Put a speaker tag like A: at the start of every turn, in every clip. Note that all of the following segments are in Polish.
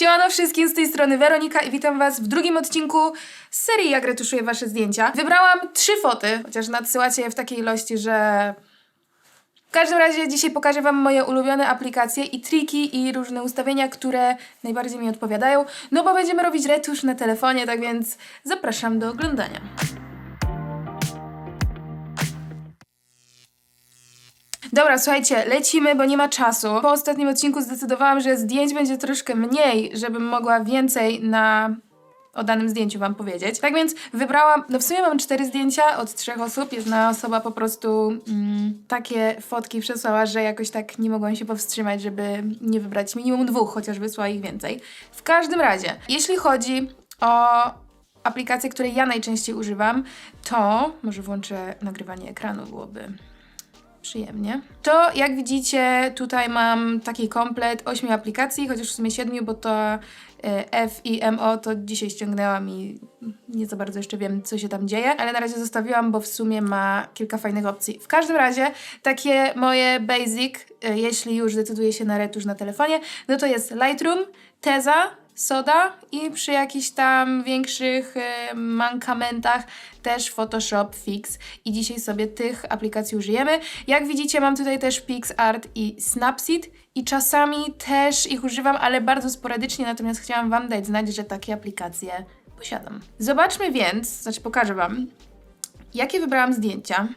A: Siemano wszystkim, z tej strony Weronika i witam was w drugim odcinku serii Jak retuszuję wasze zdjęcia. Wybrałam trzy foty, chociaż nadsyłacie je w takiej ilości, że... W każdym razie dzisiaj pokażę wam moje ulubione aplikacje i triki i różne ustawienia, które najbardziej mi odpowiadają, no bo będziemy robić retusz na telefonie, tak więc zapraszam do oglądania. Dobra, słuchajcie, lecimy, bo nie ma czasu. Po ostatnim odcinku zdecydowałam, że zdjęć będzie troszkę mniej, żebym mogła więcej na o danym zdjęciu wam powiedzieć. Tak więc wybrałam, no w sumie mam cztery zdjęcia od trzech osób. Jedna osoba po prostu mm, takie fotki przesłała, że jakoś tak nie mogłam się powstrzymać, żeby nie wybrać minimum dwóch, chociaż wysłała ich więcej. W każdym razie, jeśli chodzi o aplikacje, które ja najczęściej używam, to może włączę nagrywanie ekranu, byłoby przyjemnie. To jak widzicie, tutaj mam taki komplet 8 aplikacji, chociaż w sumie 7, bo to e, F i MO to dzisiaj ściągnęłam i nie za bardzo jeszcze wiem, co się tam dzieje, ale na razie zostawiłam, bo w sumie ma kilka fajnych opcji. W każdym razie, takie moje basic, e, jeśli już decyduję się na retusz na telefonie, no to jest Lightroom, Teza, Soda i przy jakichś tam większych e, mankamentach też Photoshop Fix i dzisiaj sobie tych aplikacji użyjemy. Jak widzicie mam tutaj też PixArt i Snapseed i czasami też ich używam, ale bardzo sporadycznie, natomiast chciałam Wam dać znać, że takie aplikacje posiadam. Zobaczmy więc, znaczy pokażę Wam, jakie wybrałam zdjęcia.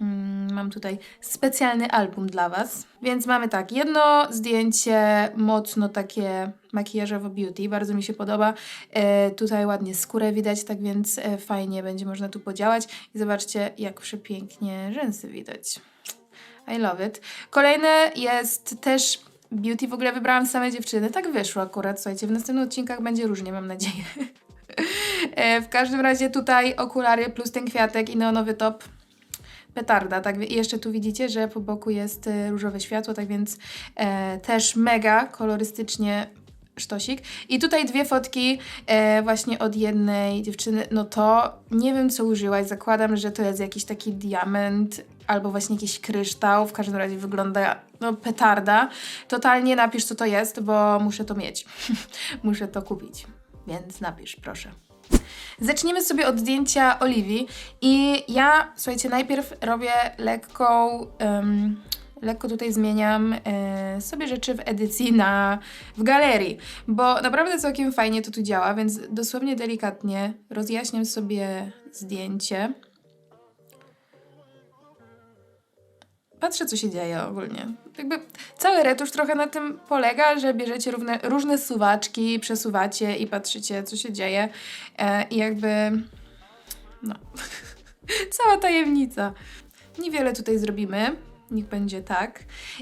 A: Mm, Mam tutaj specjalny album dla Was. Więc mamy tak, jedno zdjęcie mocno takie makijażowo beauty, bardzo mi się podoba. E, tutaj ładnie skórę widać, tak więc e, fajnie będzie można tu podziałać. I zobaczcie, jak przepięknie rzęsy widać. I love it. Kolejne jest też beauty, w ogóle wybrałam same dziewczyny. Tak wyszło akurat, słuchajcie, w następnych odcinkach będzie różnie, mam nadzieję. E, w każdym razie tutaj okulary plus ten kwiatek i neonowy top petarda, tak? I jeszcze tu widzicie, że po boku jest e, różowe światło, tak więc e, też mega kolorystycznie sztosik. I tutaj dwie fotki e, właśnie od jednej dziewczyny, no to nie wiem co użyłaś, zakładam, że to jest jakiś taki diament albo właśnie jakiś kryształ, w każdym razie wygląda no petarda. Totalnie napisz co to jest, bo muszę to mieć. muszę to kupić, więc napisz proszę. Zaczniemy sobie od zdjęcia Oliwii i ja, słuchajcie, najpierw robię lekką, em, lekko tutaj zmieniam e, sobie rzeczy w edycji na, w galerii, bo naprawdę całkiem fajnie to tu działa, więc dosłownie delikatnie rozjaśniam sobie zdjęcie. Patrzę, co się dzieje ogólnie. Jakby cały retusz trochę na tym polega, że bierzecie równe, różne suwaczki, przesuwacie i patrzycie, co się dzieje. E, I jakby. No. Cała tajemnica. Niewiele tutaj zrobimy. Niech będzie tak.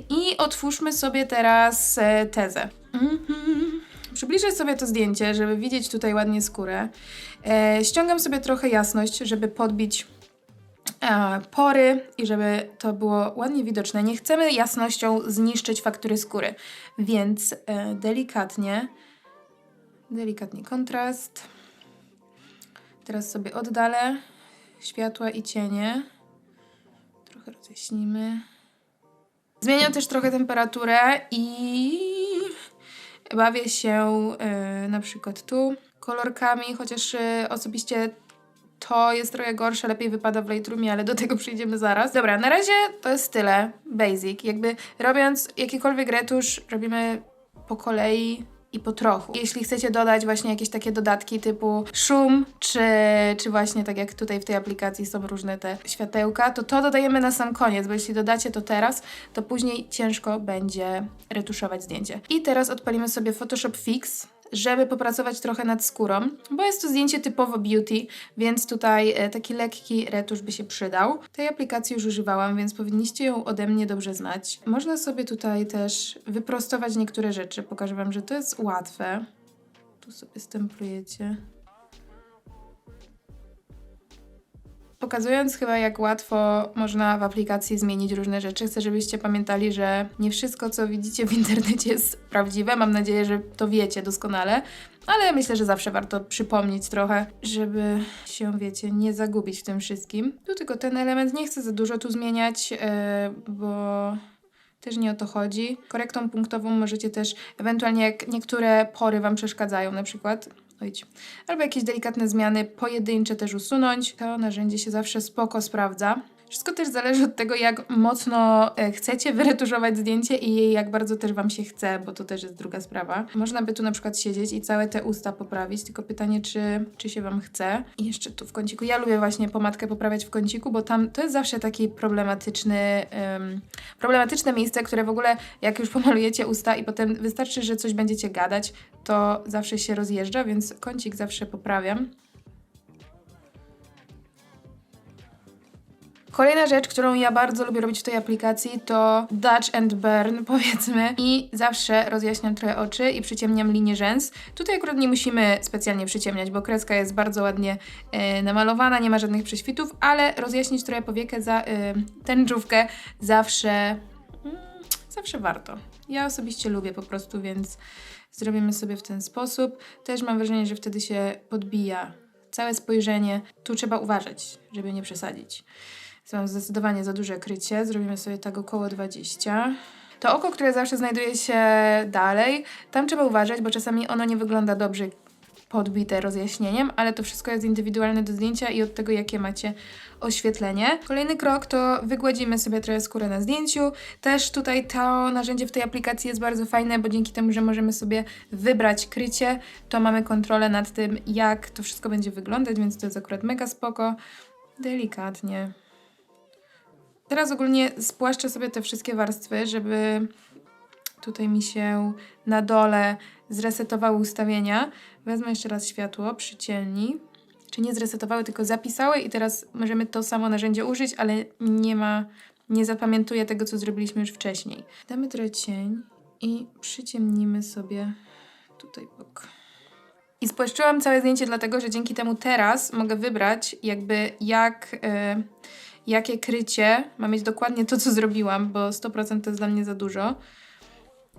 A: I otwórzmy sobie teraz e, tezę. Mhm. Przybliżę sobie to zdjęcie, żeby widzieć tutaj ładnie skórę. E, ściągam sobie trochę jasność, żeby podbić pory i żeby to było ładnie widoczne. Nie chcemy jasnością zniszczyć faktury skóry, więc e, delikatnie, delikatnie kontrast. Teraz sobie oddalę światła i cienie. Trochę rozjaśnimy. Zmieniam też trochę temperaturę i bawię się e, na przykład tu kolorkami, chociaż e, osobiście to jest trochę gorsze, lepiej wypada w Lightroomie, ale do tego przyjdziemy zaraz. Dobra, na razie to jest tyle, basic. Jakby robiąc jakikolwiek retusz, robimy po kolei i po trochu. Jeśli chcecie dodać właśnie jakieś takie dodatki typu szum, czy, czy właśnie tak jak tutaj w tej aplikacji są różne te światełka, to to dodajemy na sam koniec, bo jeśli dodacie to teraz, to później ciężko będzie retuszować zdjęcie. I teraz odpalimy sobie Photoshop Fix, żeby popracować trochę nad skórą, bo jest to zdjęcie typowo beauty, więc tutaj e, taki lekki retusz by się przydał. Tej aplikacji już używałam, więc powinniście ją ode mnie dobrze znać. Można sobie tutaj też wyprostować niektóre rzeczy. Pokażę Wam, że to jest łatwe. Tu sobie stemplujecie. Pokazując chyba jak łatwo można w aplikacji zmienić różne rzeczy, chcę żebyście pamiętali, że nie wszystko co widzicie w internecie jest prawdziwe. Mam nadzieję, że to wiecie doskonale, ale myślę, że zawsze warto przypomnieć trochę, żeby się, wiecie, nie zagubić w tym wszystkim. Tu tylko ten element, nie chcę za dużo tu zmieniać, yy, bo Też nie o to chodzi. Korektą punktową możecie też, ewentualnie jak niektóre pory Wam przeszkadzają, na przykład, albo jakieś delikatne zmiany pojedyncze też usunąć. To narzędzie się zawsze spoko sprawdza. Wszystko też zależy od tego, jak mocno e, chcecie wyretuszować zdjęcie i jak bardzo też Wam się chce, bo to też jest druga sprawa. Można by tu na przykład siedzieć i całe te usta poprawić, tylko pytanie, czy, czy się Wam chce. I jeszcze tu w kąciku. Ja lubię właśnie pomadkę poprawiać w kąciku, bo tam to jest zawsze taki problematyczny, em, problematyczne miejsce, które w ogóle jak już pomalujecie usta i potem wystarczy, że coś będziecie gadać, to zawsze się rozjeżdża, więc kącik zawsze poprawiam. Kolejna rzecz, którą ja bardzo lubię robić w tej aplikacji to Dutch and Burn, powiedzmy. I zawsze rozjaśniam trochę oczy i przyciemniam linię rzęs. Tutaj akurat nie musimy specjalnie przyciemniać, bo kreska jest bardzo ładnie e, namalowana, nie ma żadnych prześwitów, ale rozjaśnić trochę powiekę za e, tęczówkę zawsze, mm, zawsze warto. Ja osobiście lubię po prostu, więc zrobimy sobie w ten sposób. Też mam wrażenie, że wtedy się podbija całe spojrzenie. Tu trzeba uważać, żeby nie przesadzić. Mam zdecydowanie za duże krycie. Zrobimy sobie tak około 20. To oko, które zawsze znajduje się dalej, tam trzeba uważać, bo czasami ono nie wygląda dobrze podbite rozjaśnieniem, ale to wszystko jest indywidualne do zdjęcia i od tego, jakie macie oświetlenie. Kolejny krok to wygładzimy sobie trochę skórę na zdjęciu. Też tutaj to narzędzie w tej aplikacji jest bardzo fajne, bo dzięki temu, że możemy sobie wybrać krycie, to mamy kontrolę nad tym, jak to wszystko będzie wyglądać, więc to jest akurat mega spoko. Delikatnie. Teraz ogólnie spłaszczę sobie te wszystkie warstwy, żeby tutaj mi się na dole zresetowały ustawienia. Wezmę jeszcze raz światło, przycielni. Czy nie zresetowały, tylko zapisały i teraz możemy to samo narzędzie użyć, ale nie ma, nie zapamiętuję tego, co zrobiliśmy już wcześniej. Damy trochę cień i przyciemnimy sobie tutaj bok. I spłaszczyłam całe zdjęcie dlatego, że dzięki temu teraz mogę wybrać jakby jak... Yy, jakie krycie ma mieć dokładnie to, co zrobiłam, bo 100% to jest dla mnie za dużo.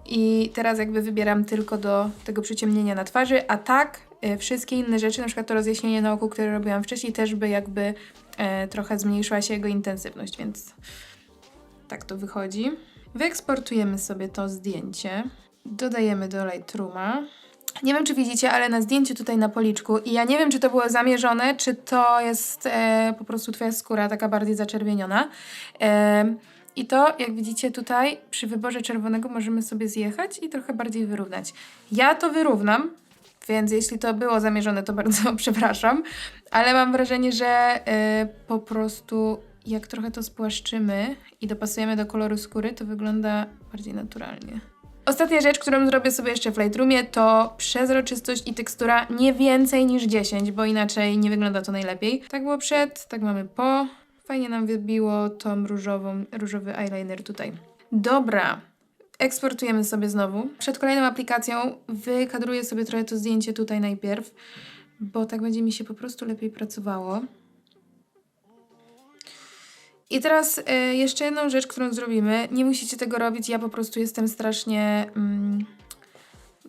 A: I teraz jakby wybieram tylko do tego przyciemnienia na twarzy, a tak y, wszystkie inne rzeczy, na przykład to rozjaśnienie na oku, które robiłam wcześniej, też by jakby e, trochę zmniejszyła się jego intensywność, więc tak to wychodzi. Wyeksportujemy sobie to zdjęcie, dodajemy do Lightrooma. Nie wiem, czy widzicie, ale na zdjęciu tutaj na policzku i ja nie wiem, czy to było zamierzone, czy to jest e, po prostu twoja skóra taka bardziej zaczerwieniona. E, I to, jak widzicie tutaj, przy wyborze czerwonego możemy sobie zjechać i trochę bardziej wyrównać. Ja to wyrównam, więc jeśli to było zamierzone, to bardzo przepraszam, ale mam wrażenie, że e, po prostu jak trochę to spłaszczymy i dopasujemy do koloru skóry, to wygląda bardziej naturalnie. Ostatnia rzecz, którą zrobię sobie jeszcze w Lightroomie to przezroczystość i tekstura nie więcej niż 10, bo inaczej nie wygląda to najlepiej. Tak było przed, tak mamy po. Fajnie nam wybiło tą różową, różowy eyeliner tutaj. Dobra, eksportujemy sobie znowu. Przed kolejną aplikacją wykadruję sobie trochę to zdjęcie tutaj najpierw, bo tak będzie mi się po prostu lepiej pracowało. I teraz y, jeszcze jedną rzecz, którą zrobimy. Nie musicie tego robić, ja po prostu jestem strasznie. Mm,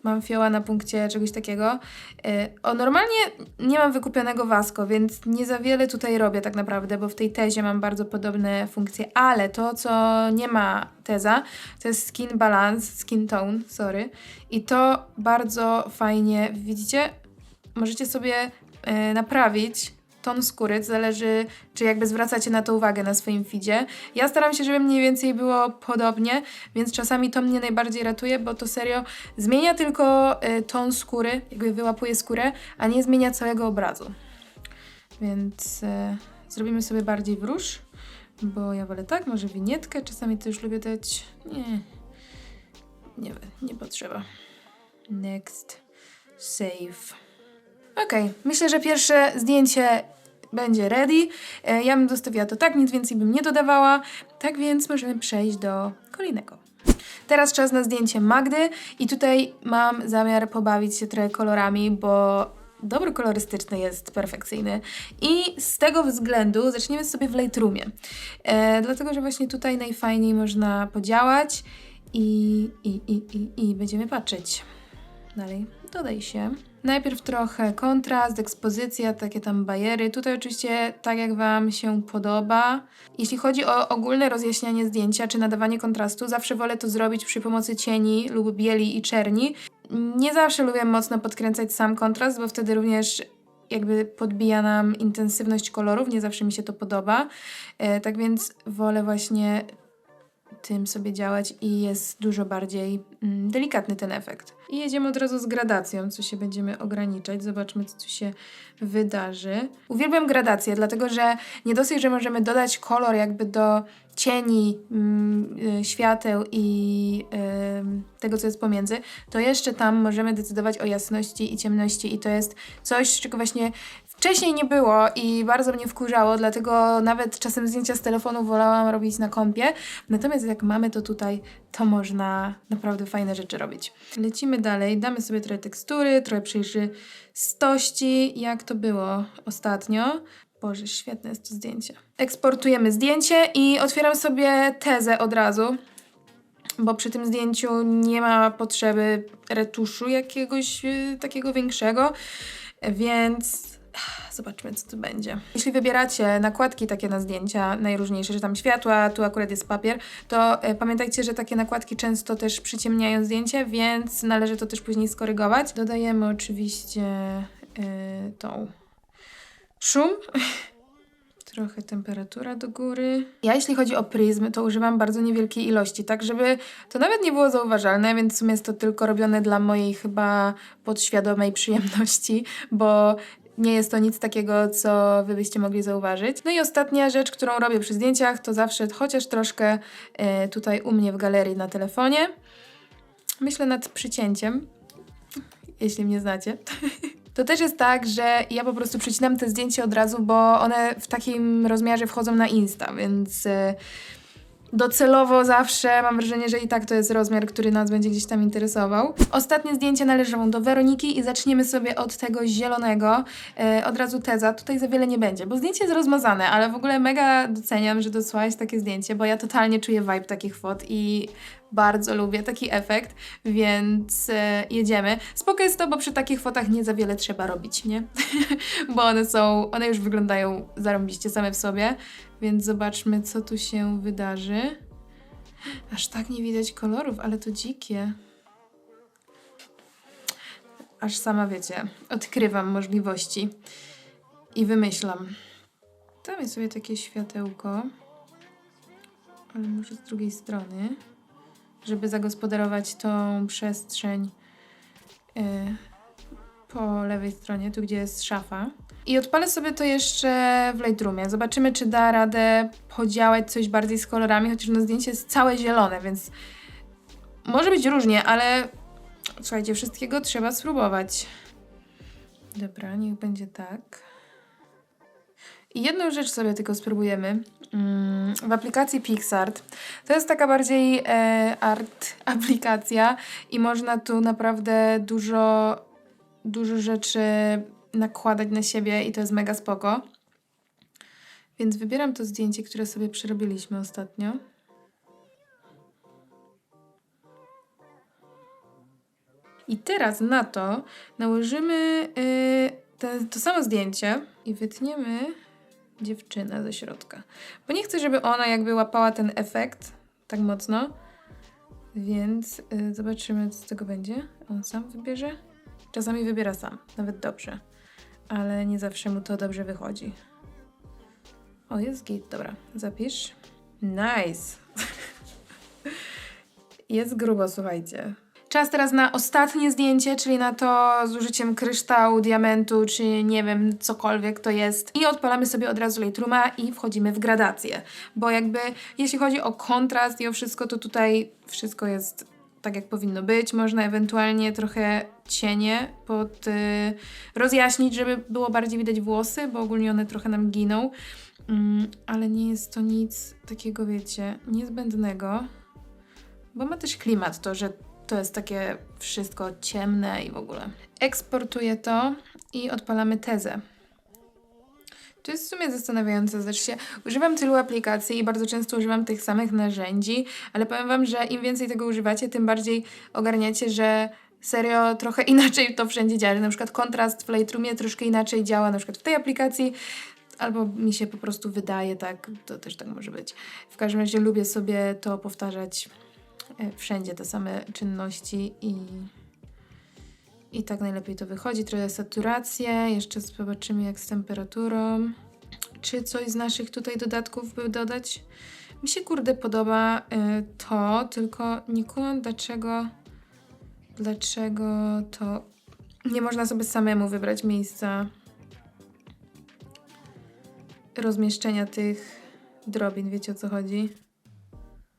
A: mam fioła na punkcie czegoś takiego. Y, o, normalnie nie mam wykupionego Wasco, więc nie za wiele tutaj robię tak naprawdę, bo w tej tezie mam bardzo podobne funkcje, ale to, co nie ma teza, to jest skin balance, skin tone, sorry. I to bardzo fajnie, widzicie? Możecie sobie y, naprawić ton skóry, zależy, czy jakby zwracacie na to uwagę na swoim feedzie. Ja staram się, żeby mniej więcej było podobnie, więc czasami to mnie najbardziej ratuje, bo to serio zmienia tylko y, ton skóry, jakby wyłapuje skórę, a nie zmienia całego obrazu. Więc y, zrobimy sobie bardziej w róż, bo ja wolę tak, może winietkę, czasami też lubię dać. Nie, nie, nie potrzeba. Next, save. Okej, okay. myślę, że pierwsze zdjęcie będzie ready. E, ja bym zostawiła to tak, nic więcej bym nie dodawała. Tak więc możemy przejść do kolejnego. Teraz czas na zdjęcie Magdy i tutaj mam zamiar pobawić się trochę kolorami, bo dobór kolorystyczny jest perfekcyjny i z tego względu zaczniemy sobie w Lightroomie. E, dlatego, że właśnie tutaj najfajniej można podziałać i, i, i, i, i będziemy patrzeć. dalej dodaj się. Najpierw trochę kontrast, ekspozycja, takie tam bajery. Tutaj oczywiście tak jak Wam się podoba. Jeśli chodzi o ogólne rozjaśnianie zdjęcia czy nadawanie kontrastu, zawsze wolę to zrobić przy pomocy cieni lub bieli i czerni. Nie zawsze lubię mocno podkręcać sam kontrast, bo wtedy również jakby podbija nam intensywność kolorów, nie zawsze mi się to podoba. E, tak więc wolę właśnie tym sobie działać i jest dużo bardziej mm, delikatny ten efekt. I jedziemy od razu z gradacją, co się będziemy ograniczać. Zobaczmy, co się wydarzy. Uwielbiam gradację, dlatego że nie dosyć, że możemy dodać kolor jakby do cieni, mm, y, świateł i y, tego, co jest pomiędzy, to jeszcze tam możemy decydować o jasności i ciemności i to jest coś, czego właśnie Wcześniej nie było i bardzo mnie wkurzało, dlatego nawet czasem zdjęcia z telefonu wolałam robić na kompie. Natomiast jak mamy to tutaj, to można naprawdę fajne rzeczy robić. Lecimy dalej, damy sobie trochę tekstury, trochę przejrzystości, jak to było ostatnio. Boże, świetne jest to zdjęcie. Eksportujemy zdjęcie i otwieram sobie tezę od razu, bo przy tym zdjęciu nie ma potrzeby retuszu jakiegoś y, takiego większego, więc Zobaczmy, co tu będzie. Jeśli wybieracie nakładki takie na zdjęcia, najróżniejsze, że tam światła, tu akurat jest papier, to y, pamiętajcie, że takie nakładki często też przyciemniają zdjęcie, więc należy to też później skorygować. Dodajemy oczywiście y, tą szum. Trochę temperatura do góry. Ja jeśli chodzi o pryzmy, to używam bardzo niewielkiej ilości, tak żeby to nawet nie było zauważalne, więc w sumie jest to tylko robione dla mojej chyba podświadomej przyjemności, bo nie jest to nic takiego, co wy byście mogli zauważyć. No i ostatnia rzecz, którą robię przy zdjęciach, to zawsze chociaż troszkę e, tutaj u mnie w galerii na telefonie. Myślę nad przycięciem, jeśli mnie znacie. To też jest tak, że ja po prostu przycinam te zdjęcia od razu, bo one w takim rozmiarze wchodzą na Insta, więc e, docelowo zawsze mam wrażenie, że i tak to jest rozmiar, który nas będzie gdzieś tam interesował. Ostatnie zdjęcie należą do Weroniki i zaczniemy sobie od tego zielonego. E, od razu teza, tutaj za wiele nie będzie, bo zdjęcie jest rozmazane, ale w ogóle mega doceniam, że dosłałaś takie zdjęcie, bo ja totalnie czuję vibe takich fot i bardzo lubię taki efekt, więc e, jedziemy. Spoko jest to, bo przy takich fotach nie za wiele trzeba robić, nie? bo one są, one już wyglądają zarąbiście same w sobie, więc zobaczmy, co tu się wydarzy. Aż tak nie widać kolorów, ale to dzikie. Aż sama wiecie, odkrywam możliwości i wymyślam. Damy sobie takie światełko, ale może z drugiej strony żeby zagospodarować tą przestrzeń yy, po lewej stronie, tu gdzie jest szafa. I odpalę sobie to jeszcze w Lightroomie. Zobaczymy, czy da radę podziałać coś bardziej z kolorami, chociaż na zdjęcie jest całe zielone, więc może być różnie, ale słuchajcie, wszystkiego trzeba spróbować. Dobra, niech będzie tak. I jedną rzecz sobie tylko spróbujemy mm, w aplikacji PixArt. To jest taka bardziej e, art aplikacja i można tu naprawdę dużo, dużo rzeczy nakładać na siebie i to jest mega spoko. Więc wybieram to zdjęcie, które sobie przerobiliśmy ostatnio. I teraz na to nałożymy yy, te, to samo zdjęcie i wytniemy dziewczynę ze środka. Bo nie chcę, żeby ona jakby łapała ten efekt tak mocno. Więc y, zobaczymy, co z tego będzie. On sam wybierze. Czasami wybiera sam, nawet dobrze. Ale nie zawsze mu to dobrze wychodzi. O, jest git, dobra. Zapisz. Nice. jest grubo, słuchajcie. Czas teraz na ostatnie zdjęcie, czyli na to z użyciem kryształu, diamentu, czy nie wiem, cokolwiek to jest. I odpalamy sobie od razu Lightrooma i wchodzimy w gradację. Bo jakby, jeśli chodzi o kontrast i o wszystko, to tutaj wszystko jest tak jak powinno być. Można ewentualnie trochę cienie pod, y, rozjaśnić, żeby było bardziej widać włosy, bo ogólnie one trochę nam giną. Mm, ale nie jest to nic takiego, wiecie, niezbędnego. Bo ma też klimat to, że to jest takie wszystko ciemne i w ogóle. Eksportuję to i odpalamy tezę. To jest w sumie zastanawiające. Zobaczcie, używam tylu aplikacji i bardzo często używam tych samych narzędzi, ale powiem Wam, że im więcej tego używacie, tym bardziej ogarniacie, że serio trochę inaczej to wszędzie działa. Na przykład kontrast w Lightroomie troszkę inaczej działa, na przykład w tej aplikacji, albo mi się po prostu wydaje tak, to też tak może być. W każdym razie lubię sobie to powtarzać e, wszędzie, te same czynności i, i tak najlepiej to wychodzi. Trochę saturację, jeszcze zobaczymy jak z temperaturą. Czy coś z naszych tutaj dodatków by dodać? Mi się kurde podoba y, to, tylko nie kumam dlaczego dlaczego to nie można sobie samemu wybrać miejsca rozmieszczenia tych drobin, wiecie o co chodzi?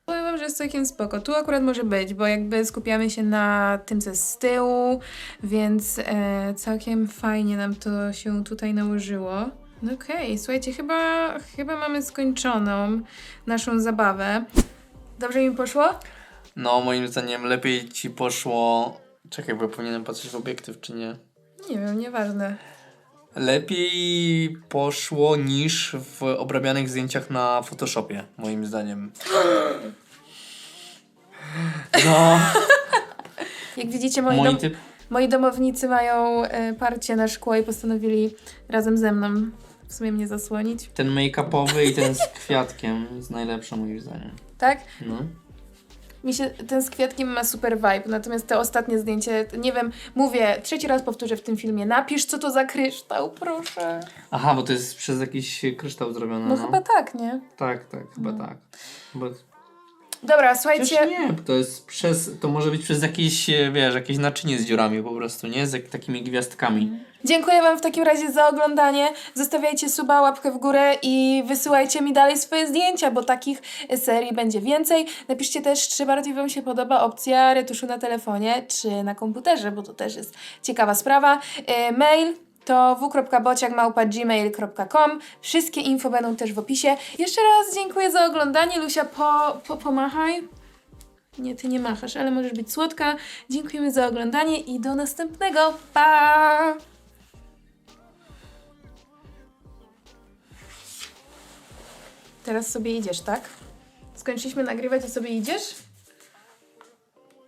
A: Powiem wam, że jest całkiem spoko. Tu akurat może być, bo jakby skupiamy się na tym, co jest z tyłu, więc e, całkiem fajnie nam to się tutaj nałożyło. No okej, słuchajcie, chyba, chyba mamy skończoną naszą zabawę. Dobrze mi poszło?
B: No, moim zdaniem lepiej ci poszło. Czekaj, bo powinienem patrzeć w obiektyw, czy nie?
A: Nie wiem, nieważne.
B: Lepiej poszło niż w obrabianych zdjęciach na Photoshopie, moim zdaniem. No,
A: Jak widzicie, moi,
B: mój
A: dom-
B: typ.
A: moi domownicy mają e, parcie na szkło i postanowili razem ze mną w sumie mnie zasłonić.
B: Ten make-upowy i ten z kwiatkiem jest najlepszy moim zdaniem.
A: Tak?
B: No.
A: Mi się ten z kwiatkiem ma super vibe, natomiast te ostatnie zdjęcie, nie wiem, mówię, trzeci raz powtórzę w tym filmie, napisz co to za kryształ, proszę.
B: Aha, bo to jest przez jakiś kryształ zrobione.
A: No,
B: No,
A: chyba tak, nie?
B: Tak, tak, chyba
A: No.
B: tak. Bo...
A: Dobra, słuchajcie,
B: nie, to jest przez, to może być przez jakieś, e, wiesz, jakieś naczynie z dziurami po prostu, nie? Z takimi gwiazdkami.
A: dziękuję wam w takim razie za oglądanie, zostawiajcie suba, łapkę w górę i wysyłajcie mi dalej swoje zdjęcia, bo takich serii będzie więcej. Napiszcie też, czy bardziej wam się podoba opcja retuszu na telefonie, czy na komputerze, bo to też jest ciekawa sprawa. E, Mail to w.bociak.gmail.com Wszystkie info będą też w opisie. Jeszcze raz dziękuję za oglądanie. Lusia, po, po, pomachaj. Nie, ty nie machasz, ale możesz być słodka. Dziękujemy za oglądanie i do następnego. Pa! Teraz sobie idziesz, tak? Skończyliśmy nagrywać, a sobie idziesz?